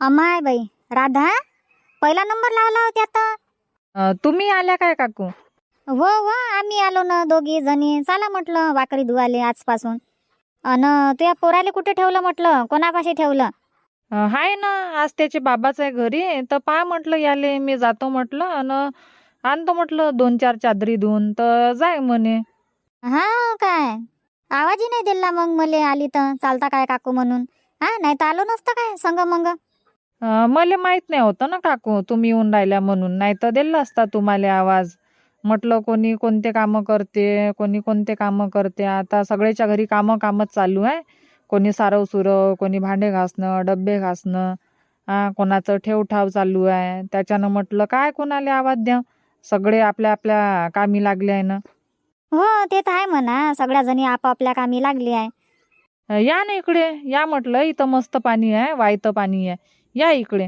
अमाय बाई. राधा पहिला नंबर लावला होता आता. अ, तुम्ही आल्या काय काकू? हो हो आम्ही आलो ना दोघी जणी. चला म्हटलं वाकरी धुवाले आजपासून. अन तुया पोराले कुठे ठेवलं म्हटलं? कोणापाशी ठेवलं? अ, हाय ना आज त्याचे बाबाच आहे घरी. तर पहा म्हटलं याले मी जातो म्हटलं. आणि आणतो म्हटलं दोन चार चादरी धुवून तर जाय म्हणे. हा काय? आवाजही नाही दिला मग मले आली तर. चालता काय काकू म्हणून? हा नाही तर आलो नसतं काय? संग मग? मला माहीत नाही होतं ना काकू तुम्ही येऊन राहिल्या म्हणून. नाही तर दिला असता तुम्हाला आवाज. म्हटलं कोणी कोणते कामं करते कोणी कोणते कामं करते. आता सगळ्याच्या घरी कामं कामच चालू आहे. कोणी सारव सुरव कोणी भांडे घासणं डब्बे घासणं. हा कोणाचं ठेवठाव चालू आहे. त्याच्यानं म्हटलं काय कोणाला आवाज द्या? सगळे आपल्या आपल्या कामी लागले आहे ना. हो ते तर आहे म्हणा. सगळ्या जणी आपापल्या कामी लागली आहे. या ना इकडे. या म्हटलं इथं मस्त पाणी आहे वायतं पाणी आहे. या इकडे.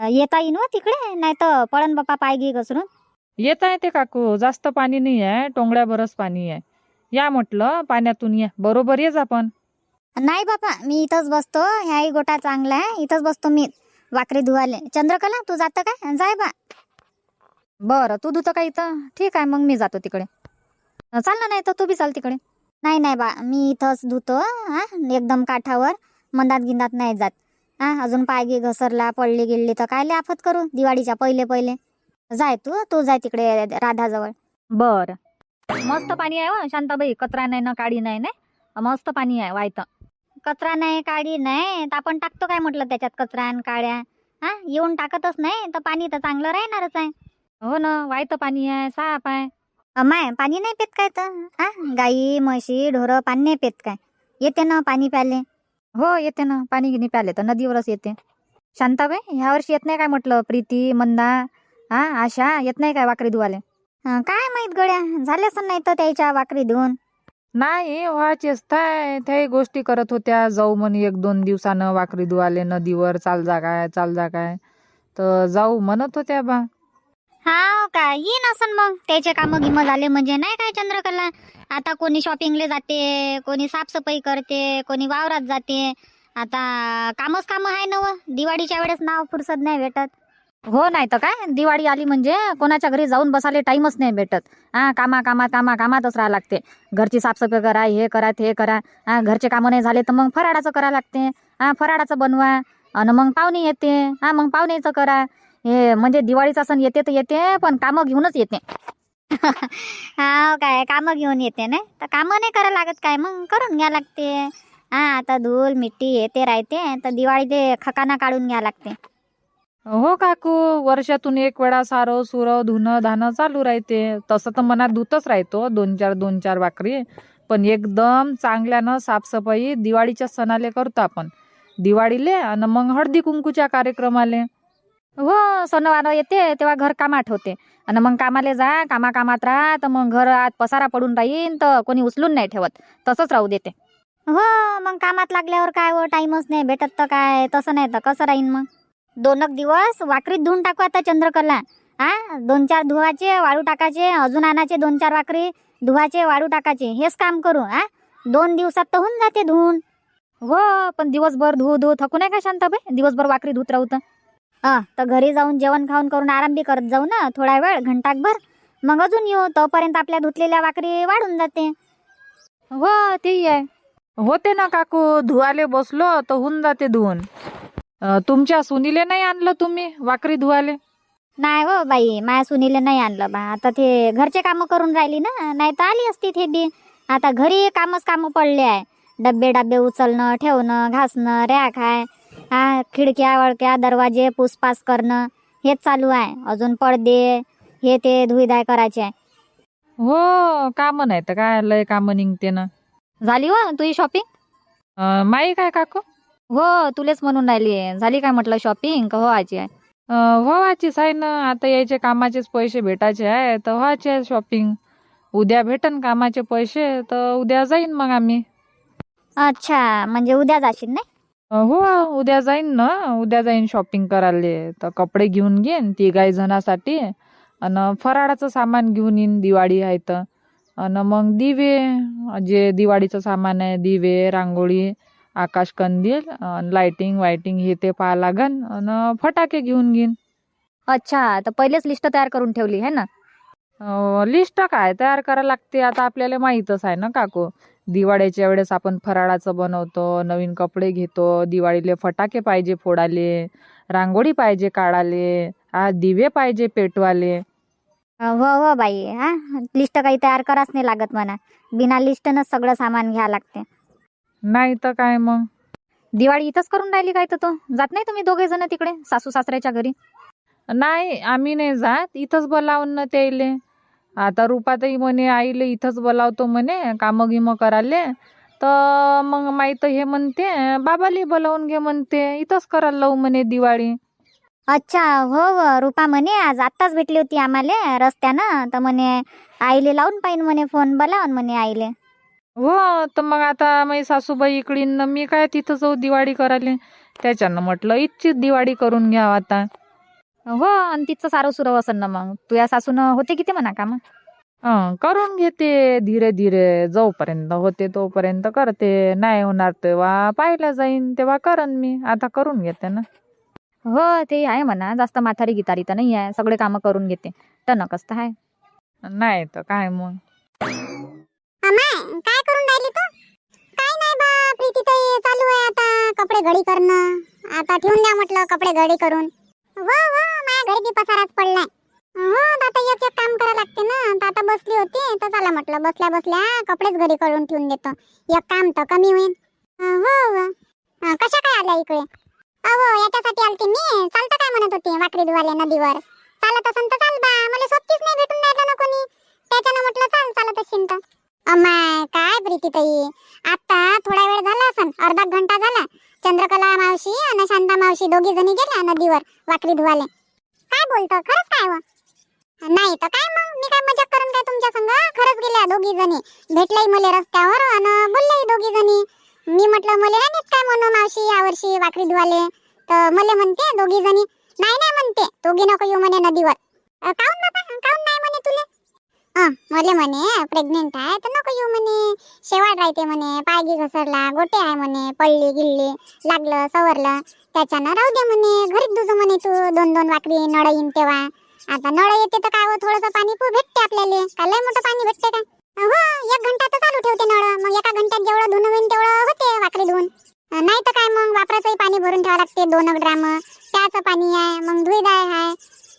येता येईन व तिकडे नाही तर पळण बाप्पा पाय घे घसरून. येत आहे ते काकू जास्त पाणी नाही आहे टोंगड्याभरच पाणी आहे. या म्हटलं पाण्यातून या. बरोबर येच आपण नाही बापा मी इथंच बसतो ह्याही गोटा चांगला आहे इथंच बसतो मी वाकरी धुवाले. चंद्रकला तू जातं काय? जाय बा. बरं तू धुतं का इथं? ठीक आहे मग मी जातो तिकडे. चाल ना नाही तर तू बी चाल तिकडे. नाही नाही बा मी इथंच धुतो हा एकदम काठावर मंदात गिंदात नाही जात. हा अजून पाय गी घसरला पडली गिळली तर काय आफत करू? दिवाळीच्या पहिले पहिले. जाय तू तू जाय तिकडे राधाजवळ. बर. मस्त पाणी आहे हो शांताबाई. कचरा नाही ना काळी नाही ना मस्त पाणी आहे वायतं. कचरा नाही काळी नाही. तर आपण टाकतो काय म्हटलं त्याच्यात कचरा आणि काळ्या हा येऊन टाकतच नाही तर पाणी तर चांगलं राहणारच आहे. हो ना वायतं पाणी आहे साफ आहे. अमाय पाणी नाही पेत काय तर? हा गाई म्हशी ढोरं पाणी नाही पेत काय? येते ना पाणी प्याले. हो येते ना. पाणी गिनी प्याले तर नदीवरच येते. शांताबाई ह्या वर्षी येत नाही काय म्हटलं? प्रीती मंदा हा आशा येत नाही काय वाकरी धुवाले हं, काय माहीत गड्या? झाल्याच नाही तर त्याच्या वाकरी धुवून नाही व्हायचेच काय त्याही गोष्टी करत होत्या. जाऊ म्हणे एक दोन दिवसानं वाकरी धुवाले नदीवर चाल जा काय चाल जा काय तर जाऊ म्हणत होत्या बा. हा का? येईन असन मग. त्याचे कामं गिमं झाले म्हणजे नाही काय चंद्रकला? आता कोणी शॉपिंगले जाते कोणी साफसफाई करते कोणी वावरात जाते. आता कामच कामं आहे ना व. दिवाळीच्या वेळेस नाव फुरसत नाही भेटत. हो नाही तर काय? दिवाळी आली म्हणजे कोणाच्या घरी जाऊन बसायला टाइमच नाही भेटत. हा कामा कामात कामा कामातच राहा लागते. घरची साफसफाई करा हे करा ते करा. हा घरचे कामं नाही झाले तर मग फराळाचं करा लागते. हा फराळाचं बनवा. आणि मग पाहुणे येते. हा मग पाहुणेचं करा. हे म्हणजे दिवाळीचा सण येते तर येते पण कामं घेऊनच येते. हा काय कामं घेऊन येते ना? तर कामं नाही करा लागत काय मग? करून घ्या लागते. हा आता धूल मिट्टी येते राहते तर दिवाळी ते खकाना काढून घ्या लागते. हो काकू वर्षातून एक वेळा सारव सुरव धुणं धाणं चालू राहते. तसं तर मनात धुतच राहतो दोन चार दोन चार वाकरी. पण एकदम चांगल्यानं साफसफाई दिवाळीच्या सणाले करतो आपण. दिवाळीले आणि मग हळदी कुंकूच्या कार्यक्रमाले. हो सणवार येते तेव्हा घर कामात होते. आणि मग कामाले जा कामा कामात राहा तर मग घर आत पसारा पडून राहीन तर कोणी उचलून नाही ठेवत. तसंच राहू देते. हो मग कामात लागल्यावर काय हो टाइमच नाही भेटत तर काय तसं नाही तर कसं राहीन मग? दोन दिवस वाकरीत धुवून टाकू आता चंद्रकला. हा दोन चार धुवाचे वाळू टाकायचे अजून आणायचे दोन चार वाकरी धुवाचे वाळू टाकायचे हेच काम करू हा दोन दिवसात तर होऊन जाते धुवून हो पण दिवसभर धुवू धुवू थकू नाही का शांताबाई? दिवसभर वाकरी धुत राहू तर. हा तर घरी जाऊन जेवण खाऊन करून आराम बी करत जाऊ ना थोडा वेळ घंटाकभर. मग अजून येऊ तोपर्यंत आपल्या धुतलेल्या वाकरी वाढून जाते. हो तेही आहे. होते ना काकू धुवाले बसलो तर होऊन जाते धुवून. अं, तुमच्या सुनीले नाही आणलं तुम्ही वाकरी धुवाले? नाही हो बाई माया सुनीले नाही आणलं बा. आता ते घरचे कामं करून राहिली ना नाही तर आली असती ते बी. आता घरी कामच कामं पडले आहे. डब्बे डब्बे उचलणं ठेवणं घासणं रॅक आहे. हा खिडक्या वळक्या दरवाजे पुसपास करणं हेच चालू आहे. अजून पडदे हे ते धुईधाय करायचे आहे. हो कामं नाही तर काय लय कामं निघते ना. झाली हो तुझी शॉपिंग अं, माई काय काकू? हो तुलेच म्हणून राहिली झाली काय म्हटलं शॉपिंग का हो आजी आहे? अं, व्हायचीच आहे ना. आता यायचे कामाचेच पैसे भेटायचे आहे तर व्हायचे आहे शॉपिंग उद्या भेटन कामाचे पैसे तर उद्या जाईन मग आम्ही. अच्छा म्हणजे उद्या जाशील नाही? हो उद्या जाईन ना. उद्या जाईन शॉपिंग करायला. तर कपडे घेऊन घेईन तिघाई जणासाठी आणि फराळाचं सामान घेऊन येईन दिवाळी आहे तर. आणि मग दिवे जे दिवाळीचं सामान आहे दिवे रांगोळी आकाश कंदील अन् लाइटिंग वायटिंग हे ते पाहा लागन. आणि फटाके घेऊन घेईन. अच्छा तर पहिलेच लिस्ट तयार करून ठेवली आहे ना? लिस्ट काय तयार करा लागते आता आपल्याला माहीतच आहे ना काकू? दिवाळीच्या वेळेस आपण फराळाचं बनवतो नवीन कपडे घेतो दिवाळीले फटाके पाहिजे फोडाले रांगोळी पाहिजे काढाले आ दिवे पाहिजे पेटवाले. हो हो बाई हा लिस्ट काही तयार कराच नाही लागत म्हणा. बिना लिस्टनंच सगळं सामान घ्या लागते. नाही तर काय मग? दिवाळी इथंच करून राहिली काय तर तो? जात नाही तुम्ही दोघे जण तिकडे सासू सासऱ्याच्या घरी? नाही आम्ही नाही जात. इथंच बोलावून ना त्याइले आता रुपाताई म्हणे आईले इथंच बोलावतो म्हणे कामं गिमं कराले तर मग माहीत हे म्हणते बाबाले बोलावून घे म्हणते इथंच करायला लावू म्हणे दिवाळी. अच्छा हो हो रुपा म्हणे आज आत्ताच भेटली होती आम्हाला रस्त्यानं. तर म्हणे आईले लावून पाहिन म्हणे फोन बोलावून म्हणे आईले. हो तर मग आता माझी सासूबाई इकडीन मी काय तिथं जाऊ दिवाळी करायला? त्याच्यानं म्हटलं इथचीच दिवाळी करून घ्यावं आता. हो आणि तिचं सारं सुरव असन ना मग. तुझ्या सासून होते किती म्हणा का मग हं, करून घेते धीरे धीरे. जोपर्यंत होते तोपर्यंत करते. नाही होणार तेव्हा पाहिलं जाईन तेव्हा करन मी. आता करून घेते ना. हो ते आहे म्हणा. जास्त माथारी गितारी तर नाही आहे. सगळे कामं करून घेते. टणकच तर आहे नाही तर काय मग? अमाय काय करून राहिली तू? काय नाही बा प्रीती ताई चालू आहे आता कपडे घडी करणं. आता ठेवून द्या म्हटलं कपडे घडी करून. हो हो माझ्या घरी बी पसाराच पडलाय. हो दाता आता एक एक काम करा लागते ना. तर आता बसली होती तर चला म्हटलं बसल्या बसल्या कपडेच घरी करून ठेवून देतो. एक काम तर कमी होईल हो, हो. कशा काय आल्या इकडे? अहो याच्यासाठी आलते मी. चालतं काय म्हणत होती वाकडी दुवाल्या नदीवर? चालत असन तर चाल बा. मला सोबतीच नाही भेटून राहिलं ना कोणी. त्याच्यानं म्हटलं चाल चालत असेल तर. अमाय काय प्रीती ताई आता थोडा वेळ झाला असन. अर्धा घंटा झाला. चंद्रकला मावशी आणि शांता मावशी दोघी जणी गेल्या नदीवर वाकरी धुवाले. काय बोलतो? खरंच काय व? नाही तर काय मग? मी काय मजा करून काय तुमच्या संग? खरंच गेल्या दोघी जणी. भेटल्याही मला रस्त्यावर आणि बोलल्याही दोघी जणी. मी म्हटलं मला नाही काय म्हणू मावशी? यावर्षी वाकरी धुवाले. तर मला म्हणते दोघी जणी. नाही नाही म्हणते. दोघी नको येऊ म्हणे नदीवर. काऊन बाबा हा मले म्हणे प्रेग्नेंट आहे तर नको येऊ म्हणे. शेवाळ राहते म्हणे पायगी घसरला गोटे आहे म्हणे पडली गिल्ली लागलं सवरलं. त्याच्यानं राहू दे म्हणे घरीच दुजो म्हणे तू दोन दोन वाकरी नळ येईन तेव्हा. आता नळ येते तर काय थोडस थोडंसं पाणी पू भेटते आपल्याला. काय लय मोठं पाणी भेटते का हो एक घंटा तर चालू ठेवते नळ. मग एका घंट्यात जेवढं धुणं होईन तेवढं होते वाकरी धुवून. नाही तर काय मग वापराचंही पाणी भरून ठेवावं लागते दोन ड्राम त्याचं पाणी आहे मग धुईदाय आहे.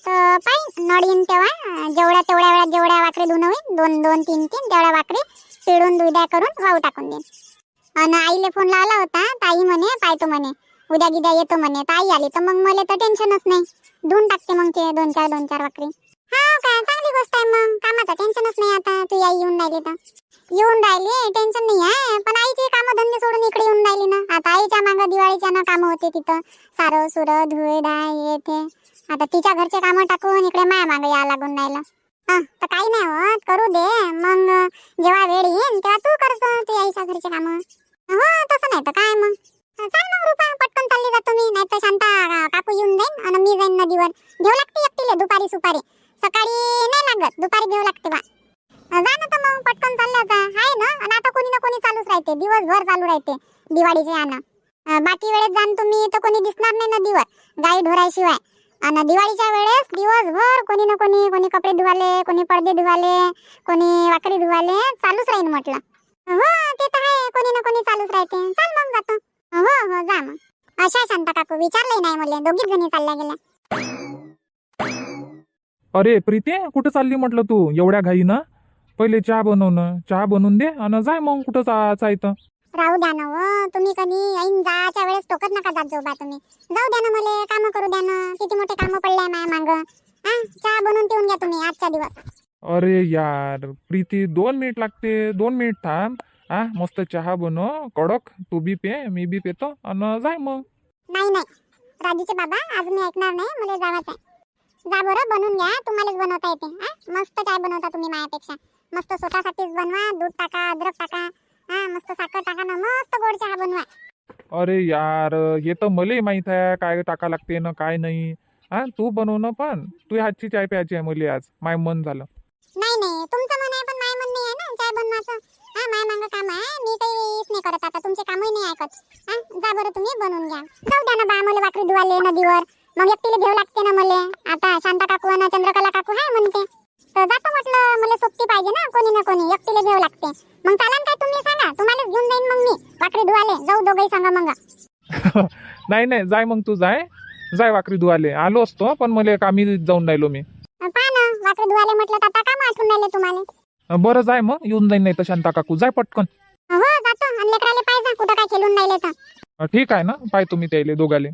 तर पाहिजे नळ येईन तेव्हा. जेवढ्या तेवढ्या वेळात जेवढ्या वाकरी धुणं होईन दोन दोन तीन तीन तेवढ्या वाकरी पिळून दुध्या करून वाहू टाकून देईन. आणि आईले फोन लावला होता ताई म्हणे पाहतो म्हणे उद्या गिद्या येतो म्हणे ताई आली तर मग मला तर टेन्शनच नाही. धुवून टाकते मग ते दोन चार दोन चार वाकरी चांगली गोष्ट आहे मग. कामाचं टेन्शनच नाही आता. तू आई येऊन राहिली तर. येऊन राहिली? टेन्शन नाही आहे. पण आईची कामं धंदे सोडून इकडे येऊन राहिली ना. आता आईच्या मागं दिवाळीच्या ना कामं होते तिथं. सारं सुर धुळे डाय येते आता तिच्या घरचे कामं टाकून इकडे माया मागं या लागून राहिलं. हा तर काही नाही होत. करू दे. मग जेव्हा वेळ येईन तेव्हा तू करतो तू आईच्या घरचे कामं. हो तसं नाही तर काय मग? चाल मग रुपा पटकन चालली जातो मी नाही तर शांता काकू येऊन जाईन आणि मी जाईन नदीवर. घेऊ लागते एकटीले दुपारी सुपारी. सकाळी नाही लागत दुपारी घेऊ लागते बा. जा ना तर मग पटकन चालल्या जा. आहे ना? आणि आता कोणी ना कोणी चालूच राहते दिवसभर चालू राहते दिवाळीचे यानं. बाकी वेळेस जाण तुम्ही तर कोणी दिसणार नाही नदीवर गाई ढोराशिवाय आणि दिवाळीच्या वेळेस दिवसभर कोणी ना कोणी कोणी कपडे धुवाले कोणी पडदे धुवाले कोणी वाकडी धुवाले चालूच राहील म्हटलं. हो ते तर आहे कोणी ना कोणी चालूच राहते. चाल मग जातो. हो हो जा मग. अशा शांता काकू विचारलंही नाही मला दोघीच जणी चालल्या गेल्या. अरे प्रीती कुठं चालली म्हटलं तू? एवढ्या घाईनं? पहिले चहा बनवणं चहा बनवून दे आणि जाय मग कुठं जायचं इथं राहू द्या ना व तुम्ही कधी ऐन जाच्या वेळेस टोकत नका जात जाऊ बा तुम्ही. जाऊ द्या ना मला काम करू द्या ना. किती मोठे काम पडले माया माग. हा चहा बनवून पिऊन घ्या तुम्ही आजच्या दिवस. अरे यार प्रीती दोन मिनिट लागते. दोन मिनिट थांब. हा मस्त चहा बनव. कडक तू बी पे मी बी पेतो. आणि जाय मग. नाही नाही. राजूचे बाबा आज मी ऐकणार नाही. मला जावाच आहे. जा बरं बनवून घ्या. तुम्हालाच बनवता येते हा? मस्त चाय बनवता तुम्ही माझ्यापेक्षा. मस्त स्वतःसाठीच बनवा दूध टाका अद्रक टाका हा? मस्त साखर टाका ना मस्त गोड चहा बनवा. अरे यार हे तर मलाही माहीत आहे काय टाका लागते ना काय नाही. हा? तू बनव ना पण. तू हातची चाय प्यायची आहे मला आज. माय मन झालं. नाही नाही. तुमचं मन आहे पण माझं मन नाही आहे ना चाय बनवायचं. हा? माय मांग काम आहे. मी काहीच नाही करत आता. तुमचे कामही नाही ऐकत. हा? जा बरं तुम्ही बनवून घ्या. जाऊ द्या ना बा मला वाकडी धुवाले नदीवर. मग एकटीला भेव लागते ना मले. आता शांता काकू आणि चंद्रकला काकू आहे म्हणते. तर जातो म्हटलं मला सोबती पाहिजे ना कोणी ना कोणी. एकटीला भेव लागते. मग चालन काय तुम्ही सांगा. तुम्हालाच घेऊन जाईन मग मी. वाकडी धुवाले जाऊ दोघंही सांगा मग. नाही नाही. जाय मग तू जाय. जाय वाकरी धुवाले आलो असतो पण मला कामी जाऊन राहिलो मी. पहा ना. वाकडी धुवाले म्हटलं तर आता काम आठवून राहिले तुम्हाला. बरं जाय मग. येऊन जाईन नाही तर शांता काकू. जाय पटकन. हो जातो. आणि लेकराले पाहिजे कुठं काय खेळून राहिले तर. ठीक आहे ना. पाय तुम्ही त्याले दोघाले.